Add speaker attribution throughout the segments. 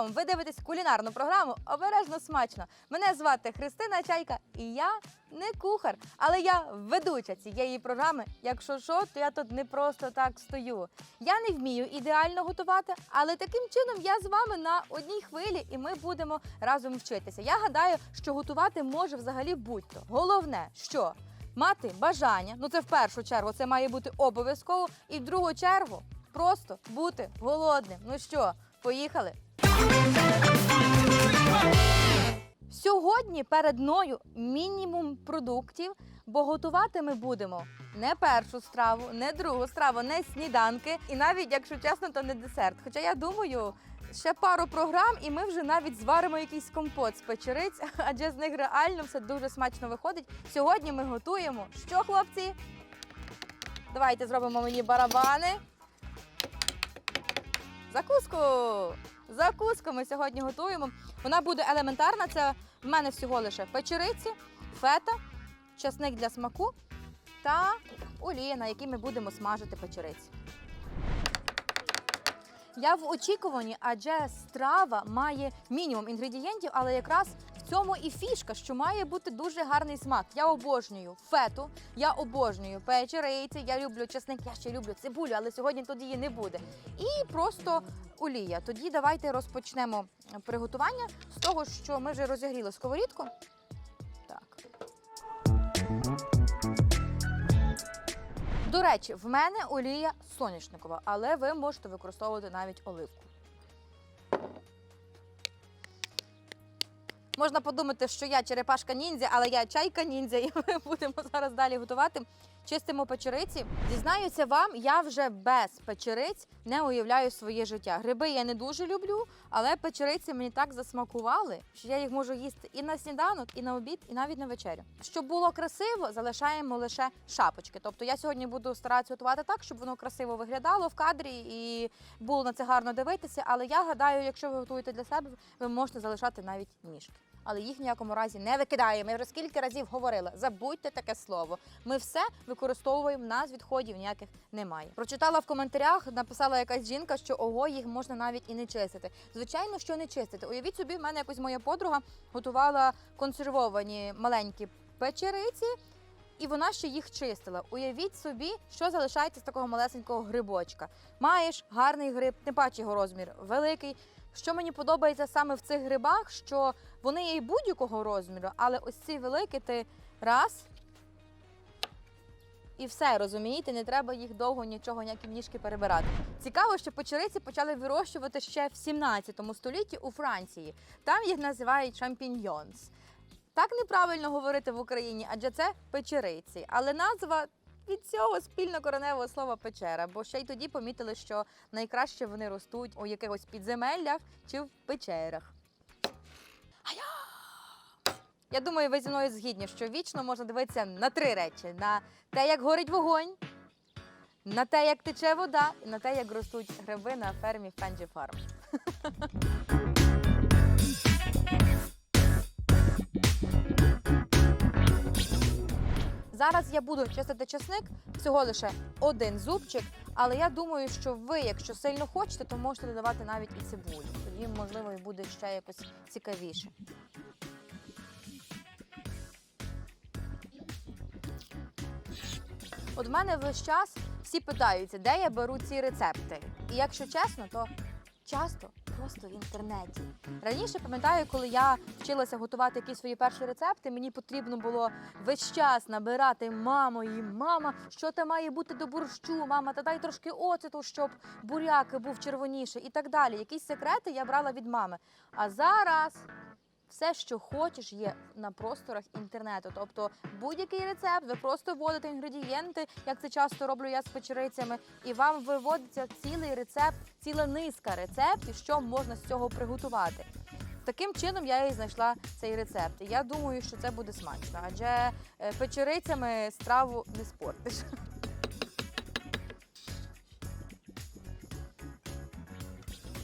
Speaker 1: прийом. Ви дивитесь кулінарну програму Обережно смачно. Мене звати Христина Чайка, і я не кухар, але я ведуча цієї програми. Якщо що, то я тут не просто так стою. Я не вмію ідеально готувати, але таким чином я з вами на одній хвилі, і ми будемо разом вчитися. Я гадаю, що готувати може взагалі будь-то. Головне, що мати бажання, ну це в першу чергу, це має бути обов'язково, і в другу чергу просто бути голодним. Ну що, поїхали? Сьогодні перед мною мінімум продуктів, бо готувати ми будемо не першу страву, не другу страву, не сніданки, і навіть, якщо чесно, то не десерт. Хоча я думаю, ще пару програм, і ми вже навіть зваримо якийсь компот з печериць, адже з них реально все дуже смачно виходить. Сьогодні ми готуємо що, хлопці? Давайте зробимо мені барабани. Закуску! Закуску ми сьогодні готуємо. Вона буде елементарна. Це в мене всього лише печериці, фета, часник для смаку та олія, на якій ми будемо смажити печериці. Я в очікуванні, адже страва має мінімум інгредієнтів, але якраз цьому і фішка, що має бути дуже гарний смак. Я обожнюю фету, я обожнюю печериці, я люблю чесник, я ще люблю цибулю, але сьогодні тут її не буде. І просто олія. Тоді давайте розпочнемо приготування з того, що ми вже розігріли сковорідку. Так. До речі, в мене олія соняшникова, але ви можете використовувати навіть оливку. Можна подумати, що я черепашка ніндзя, але я чайка ніндзя, і ми будемо зараз далі готувати. Чистимо печериці. Зізнаюся вам, я вже без печериць не уявляю своє життя. Гриби я не дуже люблю, але печериці мені так засмакували, що я їх можу їсти і на сніданок, і на обід, і навіть на вечерю. Щоб було красиво, залишаємо лише шапочки. Тобто я сьогодні буду старатися готувати так, щоб воно красиво виглядало в кадрі і було на це гарно дивитися. Але я гадаю, якщо ви готуєте для себе, ви можете залишати навіть ніжки. Але їх в ніякому разі не викидаємо. Я вже скільки разів говорила, забудьте таке слово. Ми все використовуємо, нас відходів ніяких немає. Прочитала в коментарях, написала якась жінка, що ого, їх можна навіть і не чистити. Звичайно, що не чистити. Уявіть собі, в мене якось моя подруга готувала консервовані маленькі печериці. І вона ще їх чистила. Уявіть собі, що залишається з такого малесенького грибочка. Маєш гарний гриб, тим паче його розмір великий. Що мені подобається саме в цих грибах, що вони є і будь-якого розміру, але ось ці великі ти раз. І все, розумієте, не треба їх довго нічого, ніякі ніжки перебирати. Цікаво, що печериці почали вирощувати ще в 17 столітті у Франції. Там їх називають шампіньйонс. Так неправильно говорити в Україні, адже це печериці. Але назва від цього спільно-кореневого слова печера, бо ще й тоді помітили, що найкраще вони ростуть у якихось підземеллях чи в печерах. Я думаю, ви зі мною згідні, що вічно можна дивитися на три речі: на те, як горить вогонь, на те, як тече вода, і на те, як ростуть гриби на фермі Фенджі Фарм. Зараз я буду чистити чесник, всього лише один зубчик, але я думаю, що ви, якщо сильно хочете, то можете додавати навіть і цибулю. Тоді, можливо, і буде ще якось цікавіше. От в мене весь час всі питаються, де я беру ці рецепти. І якщо чесно, то часто просто в інтернеті. Раніше пам'ятаю, коли я вчилася готувати якісь свої перші рецепти, мені потрібно було весь час набирати мамо і мама, що там має бути до борщу, мама, та дай трошки оцету, щоб буряк був червоніший і так далі. Якісь секрети я брала від мами. А зараз все, що хочеш, є на просторах інтернету. Тобто будь-який рецепт, ви просто вводите інгредієнти, як це часто роблю я з печерицями, і вам виводиться цілий рецепт, ціла низка рецептів, що можна з цього приготувати. Таким чином я і знайшла цей рецепт. І я думаю, що це буде смачно, адже е, печерицями страву не спортиш.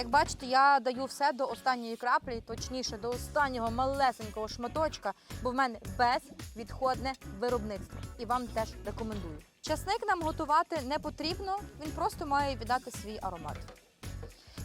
Speaker 1: Як бачите, я даю все до останньої краплі, точніше до останнього малесенького шматочка, бо в мене безвідходне виробництво. І вам теж рекомендую. Часник нам готувати не потрібно, він просто має віддати свій аромат.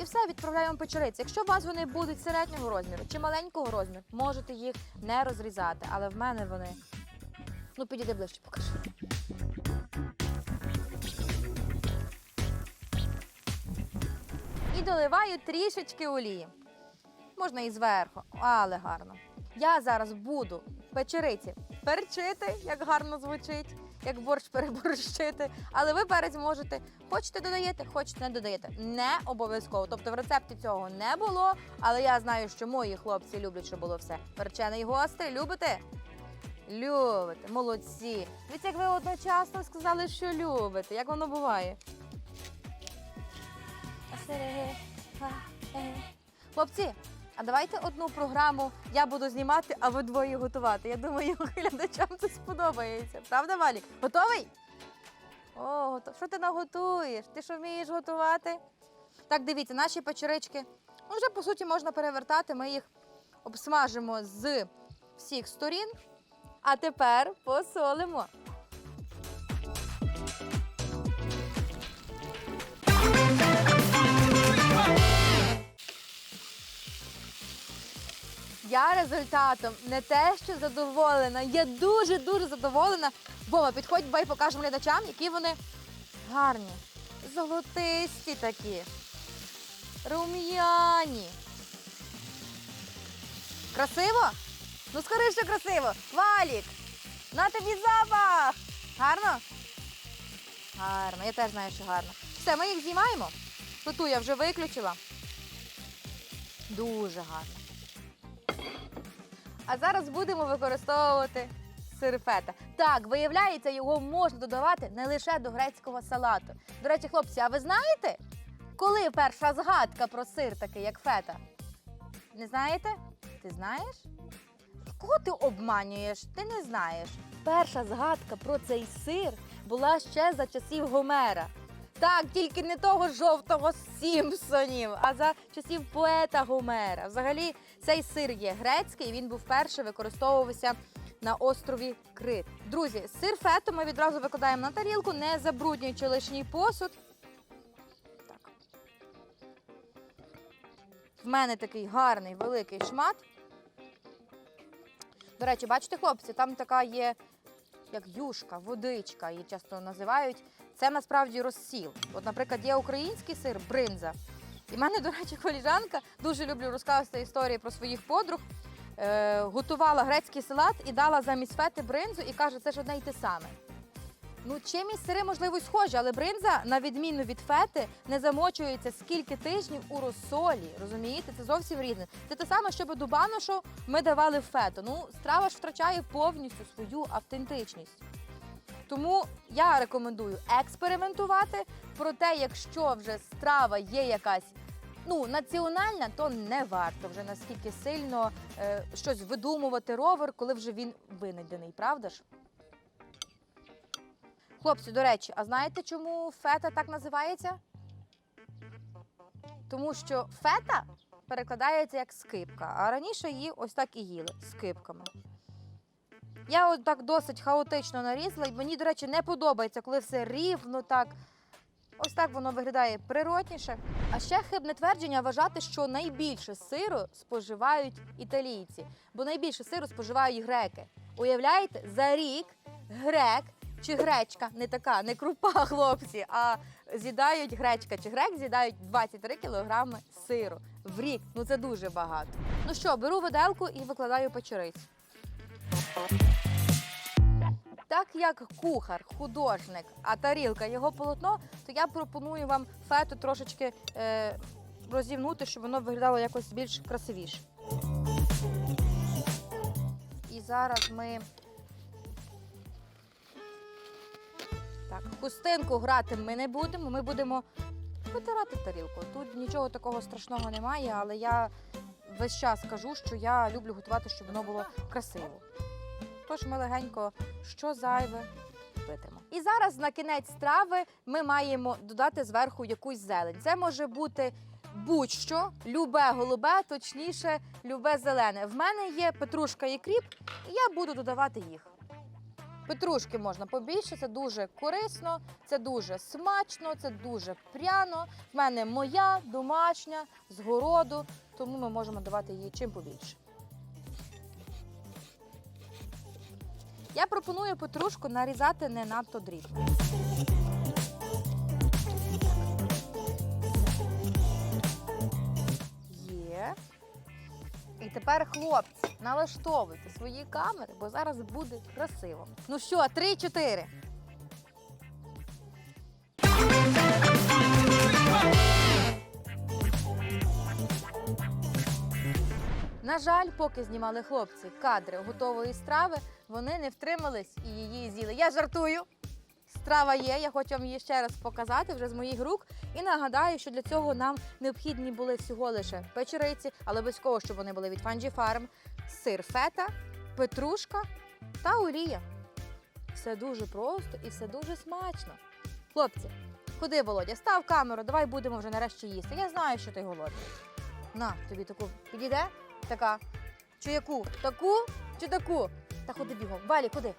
Speaker 1: І все, відправляємо печериці. Якщо у вас вони будуть середнього розміру чи маленького розміру, можете їх не розрізати. Але в мене вони. Ну, підійди ближче, покажи. Доливаю трішечки олії. Можна і зверху, але гарно. Я зараз буду печериці перчити, як гарно звучить, як борщ переборщити. Але ви перець можете хочете додаєте, хочете не додаєте. Не обов'язково. Тобто в рецепті цього не було, але я знаю, що мої хлопці люблять, щоб було все перчене і гостре. Любите? Любите, молодці. Дивіться, як ви одночасно сказали, що любите. Як воно буває? Хлопці, а давайте одну програму я буду знімати, а ви двоє готувати. Я думаю, глядачам це сподобається. Правда, Валік? Готовий? О, готов. Що ти наготуєш? Ти що вмієш готувати? Так, дивіться, наші печерички. Ну, вже по суті можна перевертати. Ми їх обсмажимо з всіх сторін. А тепер посолимо. Я результатом не те, що задоволена. Я дуже дуже задоволена. Вова, підходь, бай покажемо глядачам, які вони гарні, золотисті такі, рум'яні. Красиво? Ну скажи, що красиво. Валік, на тобі запах. Гарно? Гарно, я теж знаю, що гарно. Все, ми їх знімаємо. Плиту я вже виключила. Дуже гарно. А зараз будемо використовувати сир фета. Так, виявляється, його можна додавати не лише до грецького салату. До речі, хлопці, а ви знаєте, коли перша згадка про сир такий, як фета? Не знаєте? Ти знаєш? Кого ти обманюєш? Ти не знаєш. Перша згадка про цей сир була ще за часів Гомера. Так, тільки не того жовтого Сімпсонів, а за часів поета Гомера. Взагалі, цей сир є грецький, він був вперше використовувався на острові Крит. Друзі, сир фету ми відразу викладаємо на тарілку, не забруднюючи лишній посуд. Так. В мене такий гарний великий шмат. До речі, бачите, хлопці, там така є, як юшка, водичка, її часто називають. Це насправді розсіл. От, наприклад, є український сир, бринза. І в мене, до речі, коліжанка дуже люблю розказувати історії про своїх подруг. Е, готувала грецький салат і дала замість фети бринзу і каже, це ж одне й те саме. Ну, чимось сири, можливо, схожі, але бринза, на відміну від фети, не замочується скільки тижнів у розсолі. Розумієте? Це зовсім різне. Це те саме, що до баношу ми давали фету. Ну, страва ж втрачає повністю свою автентичність. Тому я рекомендую експериментувати. Проте, якщо вже страва є якась ну, національна, то не варто вже наскільки сильно е, щось видумувати ровер, коли вже він винайдений, правда ж? Хлопці, до речі, а знаєте, чому фета так називається? Тому що фета перекладається як скипка, а раніше її ось так і їли скипками. Я от так досить хаотично нарізала, і мені, до речі, не подобається, коли все рівно так. Ось так воно виглядає природніше. А ще хибне твердження вважати, що найбільше сиру споживають італійці, бо найбільше сиру споживають греки. Уявляєте, за рік грек чи гречка не така, не крупа, хлопці, а з'їдають гречка чи грек з'їдають 23 кілограми сиру в рік. Ну це дуже багато. Ну що, беру виделку і викладаю печериць. Так як кухар, художник, а тарілка його полотно, то я пропоную вам фету трошечки е, розівнути, щоб воно виглядало якось більш красивіше. І зараз ми так, хустинку грати ми не будемо. Ми будемо витирати тарілку. Тут нічого такого страшного немає, але я весь час кажу, що я люблю готувати, щоб воно було красиво. Тож ми легенько що зайве витимо. І зараз на кінець страви ми маємо додати зверху якусь зелень. Це може бути будь-що, любе голубе, точніше, любе зелене. В мене є петрушка і кріп, і я буду додавати їх. Петрушки можна побільше, це дуже корисно, це дуже смачно, це дуже пряно. В мене моя домашня з городу, тому ми можемо давати її чим побільше. Я пропоную петрушку нарізати не надто дрібно. Є. І тепер, хлопці, налаштовуйте свої камери, бо зараз буде красиво. Ну що, три-чотири. На жаль, поки знімали хлопці кадри готової страви, вони не втримались і її з'їли. Я жартую. Страва є, я хочу вам її ще раз показати вже з моїх рук. І нагадаю, що для цього нам необхідні були всього лише печериці, але обов'язково, щоб вони були від Фанджі Фарм, сир фета, петрушка та олія. Все дуже просто і все дуже смачно. Хлопці, ходи, Володя, став камеру, давай будемо вже нарешті їсти. Я знаю, що ти голодний. На, тобі таку підійде? Така. Чи яку? Таку чи таку? Та ходи бігом. Валі, куди?